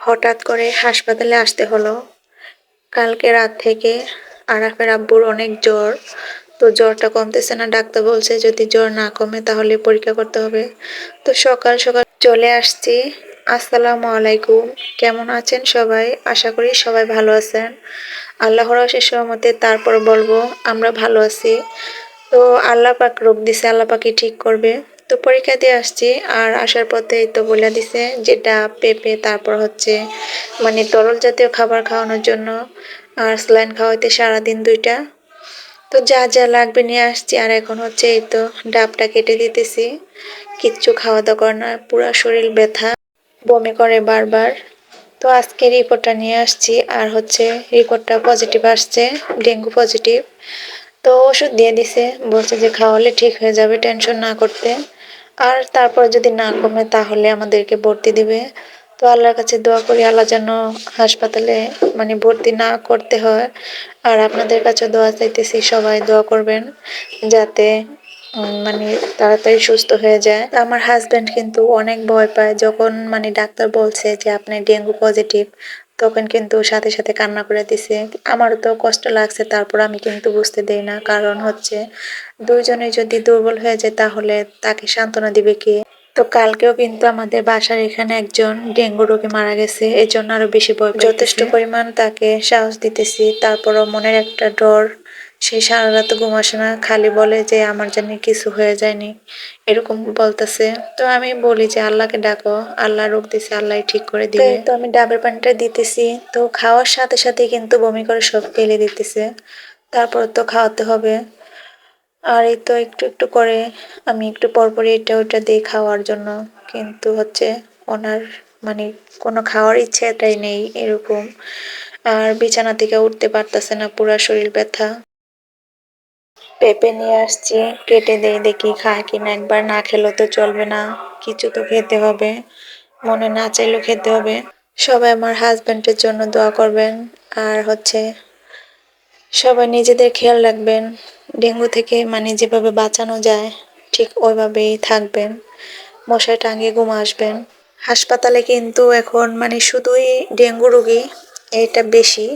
হঠাৎ করে হাসপাতালে আসতে হলো। কালকে রাত থেকে আরাফের আব্বুর অনেক জ্বর, তো জ্বরটা কমতেছে না। ডাক্তার বলছে যদি জ্বর না কমে তাহলে পরীক্ষা করতে হবে। তো সকাল সকাল চলে আসছি। আসসালামু আলাইকুম। কেমন আছেন সবাই? আশা করি সবাই ভালো আছেন। আল্লাহর অশেষ মতে তারপর বলব, আমরা ভালো আছি। তো আল্লাহ পাক রোগ দিছে, আল্লাহ পাকই ঠিক করবে? তো পরীক্ষা দিয়ে আসছি, আর আসার পথে তো বলে দিছে যে ডাব পেঁপে, তারপর হচ্ছে মানে তরল জাতীয় খাবার খাওয়ানোর জন্য, আর স্যালাইন খাওয়াইতে সারাদিন দুইটা। তো যা যা লাগবে নিয়ে আসছি, আর এখন হচ্ছে এই তো ডাবটা কেটে দিতেছি। কিচ্ছু খাওয়া দাওয়া না পুরো শরীর ব্যথা, বমি করে বারবার। তো আজকে রিপোর্টটা নিয়ে আসছি, আর হচ্ছে রিপোর্টটা পজিটিভ আসছে, ডেঙ্গু পজিটিভ তো ওষুধ দিয়ে দিছে, বলছে যে খাওয়ালে ঠিক হয়ে যাবে, টেনশন না করতে। আর তারপর যদি না কমে তাহলে আমাদেরকে ভর্তি দিবে। তো আল্লাহর কাছে দোয়া করি, আল্লাহ যেন হাসপাতালে মানে ভর্তি না করতে হয়। আর আপনাদের কাছে দোয়া চাইতেছি, সবাই দোয়া করবেন যাতে মানে তাড়াতাড়ি সুস্থ হয়ে যায়। আমার হাজবেন্ড কিন্তু অনেক ভয় পায়, যখন মানে ডাক্তার বলছে যে আপনি ডেঙ্গু পজিটিভ তখন কিন্তু সাথে সাথে কান্না করে দিছে। আমারও তো কষ্ট লাগছে, তারপর আমি কিন্তু বুঝতে দেই না। কারণ হচ্ছে, দুইজনে যদি দুর্বল হয়ে যায়, তাহলে তাকে সান্ত্বনা দিবে কে? তো কালকেও কিন্তু আমাদের বাসার এখানে একজন ডেঙ্গু রোগী মারা গেছে। এই জন্য আরও বেশি যথেষ্ট পরিমাণ তাকে সাহস দিতেছি। তারপরও মনের একটা ডর সে সারা রাত ঘুম আসে না খালি বলে যে আমার জানি কিছু হয়ে যায়নি এরকম বলতেছে। তো আমি বলি যে আল্লাহকে ডাকো আল্লাহ রোগ দিছে আল্লাহ ঠিক করে দিবে। তো আমি ডাবের পানিটা দিতেছি তো খাওয়ার সাথে সাথে কিন্তু বমি করে সব ফেলে দিতেছে। তারপর তো খাওয়াতে হবে। আর এই তো একটু একটু করে আমি একটু পরপরই এটা ওটা দিই খাওয়ার জন্য। কিন্তু হচ্ছে ওনার মানে কোনো খাওয়ার ইচ্ছেটাই নেই এরকম। আর বিছানা থেকে উঠতে পারতেছে না পুরা শরীর ব্যথা। পেঁপে নিয়ে আসছি, কেটে দেই, দেখি খায় কিনা। একবার না খেলেও তো চলবে না, কিছু তো খেতে হবে। মনে না চাইলেও খেতে হবে। সবাই আমার হাজব্যান্ডের জন্য দোয়া করবেন। আর হচ্ছে, সবাই নিজেদের খেয়াল রাখবেন। ডেঙ্গু থেকে মানে যেভাবে বাঁচানো যায়, ঠিক ওইভাবেই থাকবেন। মশায় টাঙিয়ে ঘুম আসবেন। হাসপাতালে কিন্তু এখন মানে শুধুই ডেঙ্গু রোগী, এটা বেশি।